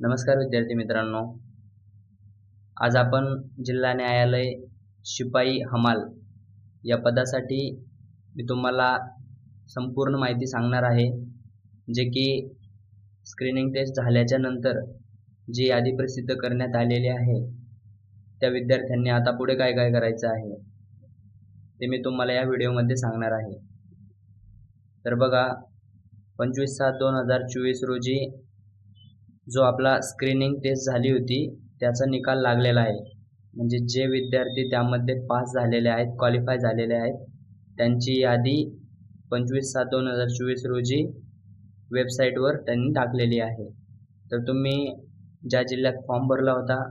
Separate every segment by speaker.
Speaker 1: नमस्कार विद्यार्थी मित्रांनो. आज आपण जिल्हा न्यायालय शिपाई हमाल या पदासाठी मी तुम्हाला संपूर्ण माहिती सांगणार आहे जे की स्क्रीनिंग टेस्ट झाल्याच्यानंतर जी यादी प्रसिद्ध करण्यात आलेली आहे त्या विद्यार्थ्यांनी आता पुढे काय काय करायचं आहे ते मी तुम्हाला या व्हिडिओमध्ये सांगणार आहे. तर बघा पंचवीस सात दोन हजार चोवीस रोजी जो आपला स्क्रीनिंग टेस्ट झाली होती त्याचा निकाल लागलेला आहे. म्हणजे जे विद्यार्थी त्यामध्ये पास झालेले आहेत क्वालिफाय झालेले आहेत त्यांची यादी पंचवीस सात दोन हजार चोवीस रोजी वेबसाईटवर त्यांनी टाकलेली आहे. तर तुम्ही ज्या जिल्ह्यात फॉर्म भरला होता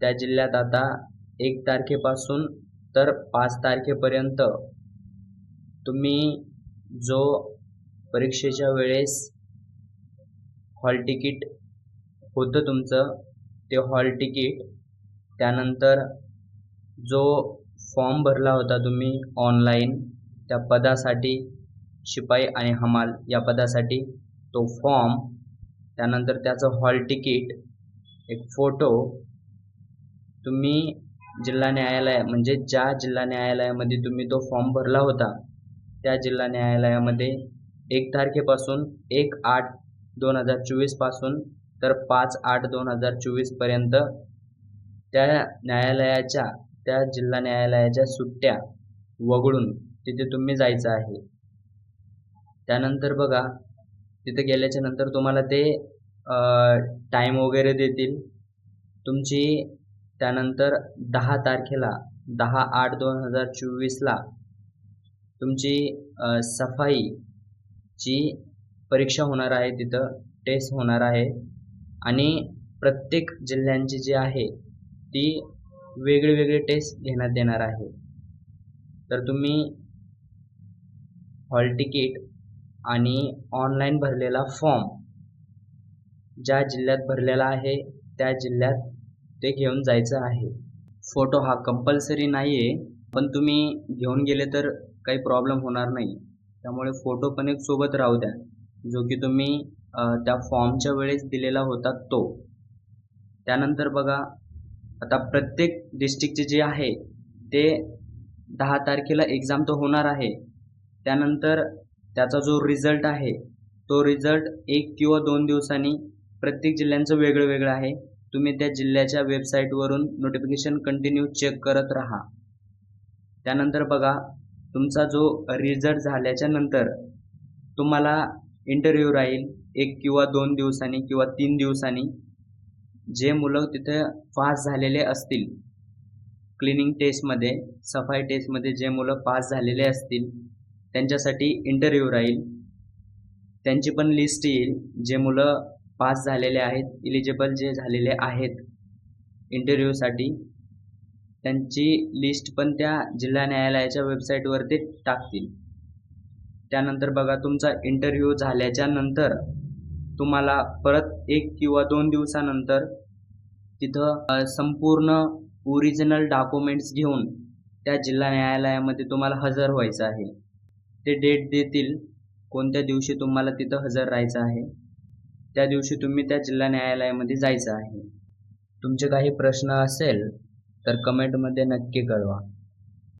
Speaker 1: त्या जिल्ह्यात आता एक तारखेपासून तर पाच तारखेपर्यंत तुम्ही जो परीक्षेच्या वेळेस हॉल तिकीट होतं तुमचं. ते हॉल तिकीट त्यानंतर जो फॉर्म भरला होता तुम्ही ऑनलाईन त्या पदासाठी शिपाई आणि हमाल या पदासाठी तो फॉर्म त्यानंतर त्याचं हॉल तिकीट एक फोटो तुम्ही जिल्हा न्यायालय म्हणजे ज्या जिल्हा न्यायालयामध्ये तुम्ही तो फॉर्म भरला होता त्या जिल्हा न्यायालयामध्ये एक तारखेपासून एक आठ दोन हजार चोवीसपासून तर पाच आठ दोन हजार चोवीसपर्यंत त्या न्यायालयाच्या त्या जिल्हा न्यायालयाच्या सुट्ट्या वगळून तिथे तुम्ही जायचं आहे. त्यानंतर बघा तिथे गेल्याच्यानंतर तुम्हाला ते टाईम वगैरे देतील. तुमची त्यानंतर दहा तारखेला दहा आठ दोन हजार चोवीसला तुमची सफाईची परीक्षा होणार आहे तिथं टेस्ट होणार आहे. आणि प्रत्येक जिल्ह्यांची जी आहे ती वेगळी वेगळी टेस्ट घेण्यात येणार आहे. तर तुम्ही हॉल तिकीट आणि ऑनलाईन भरलेला फॉर्म ज्या जिल्ह्यात भरलेला आहे त्या जिल्ह्यात ते घेऊन जायचं आहे. फोटो हा कंपल्सरी नाही आहे पण तुम्ही घेऊन गेले तर काही प्रॉब्लेम होणार नाही. त्यामुळे फोटो पण एक सोबत राहू द्या. जो की तुम्ही त्या फॉर्मच्या वेळेस दिलेला होता तो. त्यानंतर बघा आता प्रत्येक डिस्ट्रिक्टचे जे आहे ते दहा तारखेला एक्झाम तर होणार आहे. त्यानंतर त्याचा जो रिझल्ट आहे तो रिझल्ट एक किंवा दोन दिवसांनी प्रत्येक जिल्ह्यांचं वेगळं वेगळं आहे. तुम्ही त्या जिल्ह्याच्या वेबसाईटवरून नोटिफिकेशन कंटिन्यू चेक करत राहा. त्यानंतर बघा तुमचा जो रिझल्ट झाल्याच्यानंतर तुम्हाला इंटरव्ह्यू राहील एक किंवा दोन दिवसांनी किंवा तीन दिवसांनी. जे मुलं तिथे पास झालेले असतील क्लिनिंग टेस्टमध्ये सफाई टेस्टमध्ये जे मुलं पास झालेले असतील त्यांच्यासाठी इंटरव्ह्यू राहील. त्यांची पण लिस्ट येईल जे मुलं पास झालेले आहेत इलिजिबल जे झालेले आहेत इंटरव्ह्यूसाठी त्यांची लिस्ट पण त्या जिल्हा न्यायालयाच्या वेबसाईटवरती टाकतील. त्यानंतर बघा तुमचा इंटरव्ह्यू झाल्याच्यानंतर तुम्हाला परत एक किंवा दोन दिवसानंतर तिथं संपूर्ण ओरिजिनल डॉक्युमेंट्स घेऊन त्या जिल्हा न्यायालयामध्ये तुम्हाला हजर व्हायचं आहे. ते डेट देतील कोणत्या दिवशी तुम्हाला तिथं हजर राहायचं आहे त्या दिवशी तुम्ही त्या जिल्हा न्यायालयामध्ये जायचं आहे. तुमचे काही प्रश्न असेल तर कमेंटमध्ये नक्की कळवा.